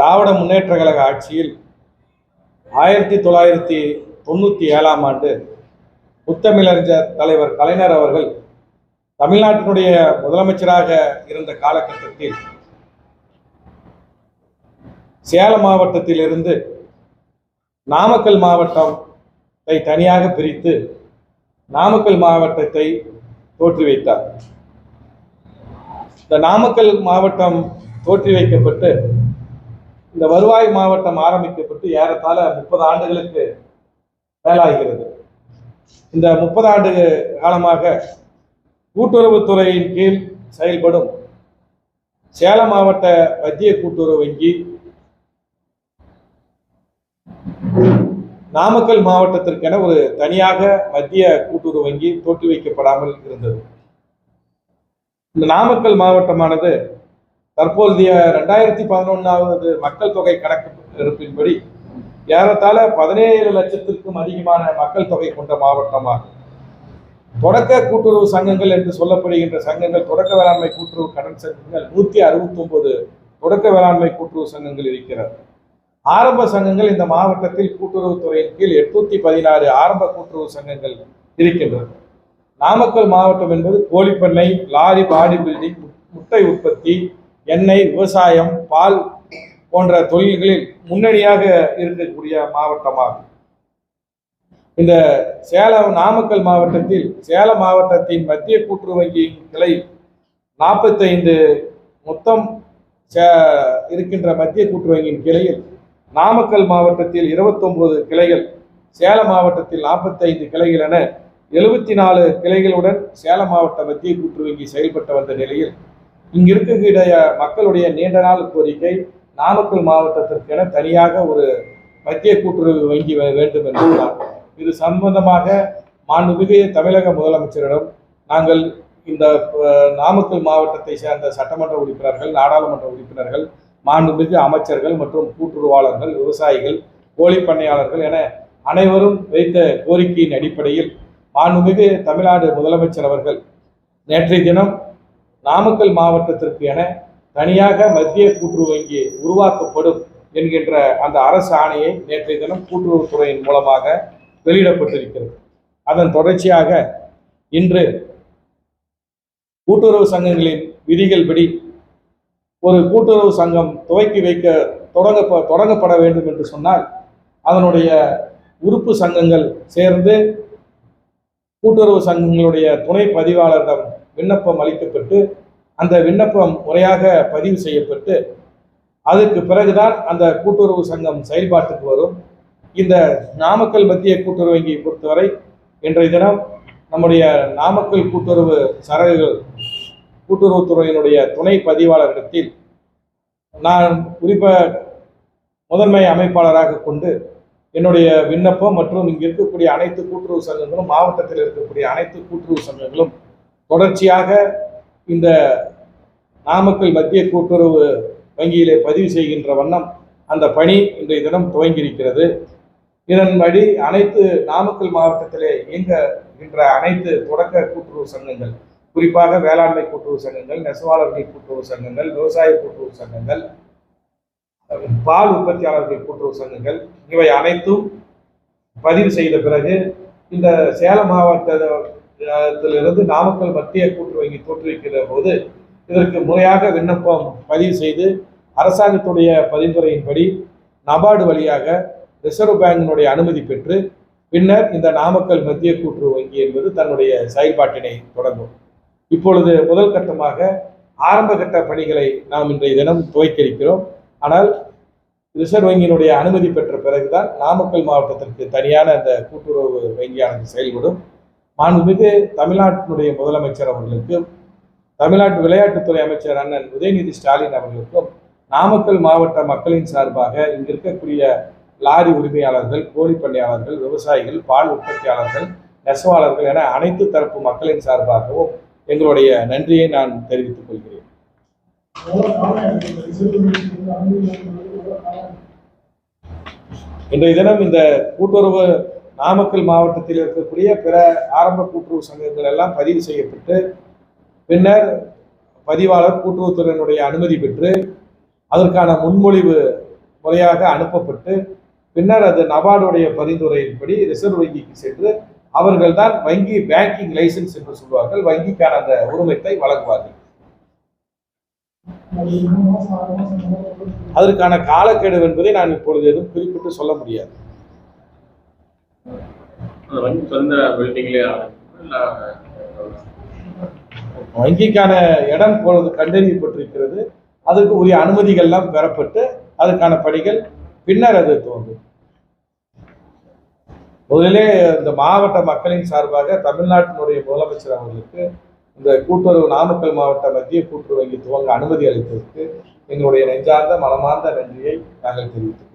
திராவிட முன்னேற்ற கழக ஆட்சியில் ஆயிரத்தி தொள்ளாயிரத்தி தொண்ணூற்றி ஏழாம் ஆண்டு முத்தமிழறிஞர் தலைவர் கலைஞர் அவர்கள் தமிழ்நாட்டினுடைய முதலமைச்சராக இருந்த காலகட்டத்தில் சேலம் மாவட்டத்திலிருந்து நாமக்கல் மாவட்டத்தை தனியாக பிரித்து நாமக்கல் மாவட்டத்தை தோற்றி வைத்தார் இந்த நாமக்கல் மாவட்டம் தோற்றி வைக்கப்பட்டு இந்த வருவாய் மாவட்டம் ஆரம்பிக்கப்பட்டு ஏறத்தாழ முப்பது ஆண்டுகளுக்கு மேலாகிறது. இந்த முப்பது ஆண்டு காலமாக கூட்டுறவுத்துறையின் கீழ் செயல்படும் சேலம் மாவட்ட மத்திய கூட்டுறவு வங்கி நாமக்கல் மாவட்டத்திற்கென ஒரு தனியாக மத்திய கூட்டுறவு வங்கி தோற்றி வைக்கப்படாமல் இருந்தது. இந்த நாமக்கல் மாவட்டமானது தற்போதைய ரெண்டாயிரத்தி பதினொன்றாவது மக்கள் தொகை கணக்கு இருப்பின்படி ஏறத்தாழ பதினேழு லட்சத்திற்கும் அதிகமான மக்கள் தொகை கொண்ட மாவட்டமாகும். தொடக்க கூட்டுறவு சங்கங்கள் என்று சொல்லப்படுகின்ற சங்கங்கள் தொடக்க வேளாண்மை கூட்டுறவு கடன் சங்கங்கள் நூற்றி அறுபத்தி ஒன்பது தொடக்க வேளாண்மை கூட்டுறவு சங்கங்கள் இருக்கிறது. ஆரம்ப சங்கங்கள் இந்த மாவட்டத்தில் கூட்டுறவுத்துறையின் கீழ் எட்நூத்தி பதினாறு ஆரம்ப கூட்டுறவு சங்கங்கள் இருக்கின்றது. நாமக்கல் மாவட்டம் என்பது கோழிப்பண்ணை லாரி பாடி பில்டிங் முட்டை உற்பத்தி எண்ணெய் விவசாயம் பால் போன்ற தொழில்களில் முன்னணியாக இருக்கக்கூடிய மாவட்டமாகும். இந்த சேலம் நாமக்கல் மாவட்டத்தில் சேலம் மாவட்டத்தின் மத்திய கூட்டுறவு வங்கியின் கிளை நாற்பத்தைந்து மொத்தம் சே- இருக்கின்ற மத்திய கூட்டுறவு வங்கியின் கிளையில் நாமக்கல் மாவட்டத்தில் 29 கிளைகள் சேலம் மாவட்டத்தில் நாற்பத்தைந்து கிளைகள் என எழுபத்தி நாலு கிளைகளுடன் சேலம் மாவட்ட மத்திய கூட்டுறவு வங்கி செயல்பட்டு வந்த நிலையில் இங்கு இருக்கக்கூடிய மக்களுடைய நீண்ட நாள் கோரிக்கை நாமக்கல் மாவட்டத்திற்கென தனியாக ஒரு மத்திய கூட்டுறவு வங்கி வே- வேண்டும் என்பதுதான். இது சம்பந்தமாக மாண்புமிகு தமிழக முதலமைச்சரிடம் நாங்கள் இந்த நாமக்கல் மாவட்டத்தை சேர்ந்த சட்டமன்ற உறுப்பினர்கள் நாடாளுமன்ற உறுப்பினர்கள் மாண்புமிகு அமைச்சர்கள் மற்றும் கூட்டுறவாளர்கள் விவசாயிகள் கோழி பண்ணையாளர்கள் என அனைவரும் வைத்த கோரிக்கையின் அடிப்படையில் மாண்புமிகு தமிழ்நாடு முதலமைச்சர் அவர்கள் நேற்றைய தினம் நாமக்கல் மாவட்டத்திற்கு என தனியாக மத்திய கூட்டுறவு வங்கி உருவாக்கப்படும் என்கின்ற அந்த அரசு ஆணையை நேற்றைய தினம் கூட்டுறவுத்துறையின் மூலமாக வெளியிடப்பட்டிருக்கிறது. அதன் தொடர்ச்சியாக இன்று கூட்டுறவு சங்கங்களின் விதிகள் படி ஒரு கூட்டுறவு சங்கம் துவக்கி வைக்க தொடங்க தொடங்கப்பட வேண்டும் என்று சொன்னால் அதனுடைய உறுப்பு சங்கங்கள் சேர்ந்து கூட்டுறவு சங்கங்களுடைய துணை பதிவாளரிடம் விண்ணப்பம் அளிக்கப்பட்டு அந்த விண்ணப்பம் முறையாக பதிவு செய்யப்பட்டு அதற்கு பிறகுதான் அந்த கூட்டுறவு சங்கம் செயல்பாட்டுக்கு வரும். இந்த நாமக்கல் மத்திய கூட்டுறவு வங்கியை பொறுத்தவரை இன்றைய தினம் நம்முடைய நாமக்கல் கூட்டுறவு சரகுகள் கூட்டுறவுத்துறையினுடைய துணை பதிவாளரிடத்தில் நான் குறிப்பாக முதன்மை அமைப்பாளராக கொண்டு என்னுடைய விண்ணப்பம் மற்றும் இங்கு இருக்கக்கூடிய அனைத்து கூட்டுறவு சங்கங்களும் மாவட்டத்தில் இருக்கக்கூடிய அனைத்து கூட்டுறவு சங்கங்களும் தொடர்ச்சியாக இந்த நாமக்கல் மத்திய கூட்டுறவு வங்கியிலே பதிவு செய்கின்ற வண்ணம் அந்த பணி இன்றைய தினம் துவங்கியிருக்கிறது. இதன்படி அனைத்து நாமக்கல் மாவட்டத்திலே இயங்குகின்ற அனைத்து தொடக்க கூட்டுறவு சங்கங்கள் குறிப்பாக வேளாண்மை கூட்டுறவு சங்கங்கள் நெசவாளர்கள் கூட்டுறவு சங்கங்கள் விவசாய கூட்டுறவு சங்கங்கள் பால் உற்பத்தியாளர்கள் கூட்டுறவு சங்கங்கள் இவை அனைத்தும் பதிவு செய்த பிறகு இந்த சேலம் இருந்து நாமக்கல் மத்திய கூட்டு வங்கி தோற்றுவிக்கிற போது இதற்கு முறையாக விண்ணப்பம் பதிவு செய்து அரசாங்கத்துடைய பரிந்துரையின்படி நபார்டு வழியாக ரிசர்வ் பேங்கினுடைய அனுமதி பெற்று பின்னர் இந்த நாமக்கல் மத்திய கூட்டுறவு வங்கி என்பது தன்னுடைய செயல்பாட்டினை தொடங்கும். இப்பொழுது முதல் கட்டமாக ஆரம்ப கட்ட பணிகளை நாம் இன்றைய தினம் துவக்கியிருக்கிறோம். ஆனால் ரிசர்வ் வங்கியினுடைய அனுமதி பெற்ற பிறகுதான் நாமக்கல் மாவட்டத்திற்கு தனியான அந்த கூட்டுறவு வங்கியானது செயல்படும். மாண்புமிகு தமிழ்நாட்டினுடைய முதலமைச்சர் அவர்களுக்கும் தமிழ்நாட்டு விளையாட்டுத்துறை அமைச்சர் அண்ணன் உதயநிதி ஸ்டாலின் அவர்களுக்கும் நாமக்கல் மாவட்ட மக்களின் சார்பாக இங்கு இருக்கக்கூடிய லாரி உரிமையாளர்கள் கோழி பண்ணையாளர்கள் விவசாயிகள் பால் உற்பத்தியாளர்கள் நெசவாளர்கள் என அனைத்து தரப்பு மக்களின் சார்பாகவும் எங்களுடைய நன்றியை நான் தெரிவித்துக் கொள்கிறேன். இன்றைய தினம் இந்த கூட்டுறவு நாமக்கல் மாவட்டத்தில் இருக்கக்கூடிய பிற ஆரம்ப கூட்டுறவு சங்கங்கள் எல்லாம் பதிவு செய்யப்பட்டு பின்னர் பதிவாளர் கூட்டுறவுத்துறையினுடைய அனுமதி பெற்று அதற்கான முன்மொழிவு முறையாக அனுப்பப்பட்டு பின்னர் அது நபார்டுடைய பரிந்துரையின்படி ரிசர்வ் வங்கிக்கு சென்று அவர்கள் தான் வங்கி பேங்கிங் லைசன்ஸ் என்று சொல்வார்கள். வங்கிக்கான அந்த உரிமத்தை வழங்குவார்கள். அதற்கான காலக்கெடு என்பதை நான் இப்பொழுது எதுவும் குறிப்பிட்டு சொல்ல முடியாது. வங்கி சொந்த பில்டிங்லேயே வங்கிக்கான இடம் போனது கண்டறியப்பட்டிருக்கிறது. அதுக்கு உரிய அனுமதிகள்லாம் பெறப்பட்டு அதுக்கான பணிகள் பின்னர் அது தோன்றும் முதலிலே இந்த மாவட்ட மக்களின் சார்பாக தமிழ்நாட்டினுடைய முதலமைச்சர் அவர்களுக்கு இந்த கூட்டுறவு நாமக்கல் மாவட்ட மத்திய கூட்டுறவு வங்கி துவங்க அனுமதி அளித்ததற்கு எங்களுடைய நெஞ்சார்ந்த மனமார்ந்த நன்றியை நாங்கள் தெரிவித்தோம்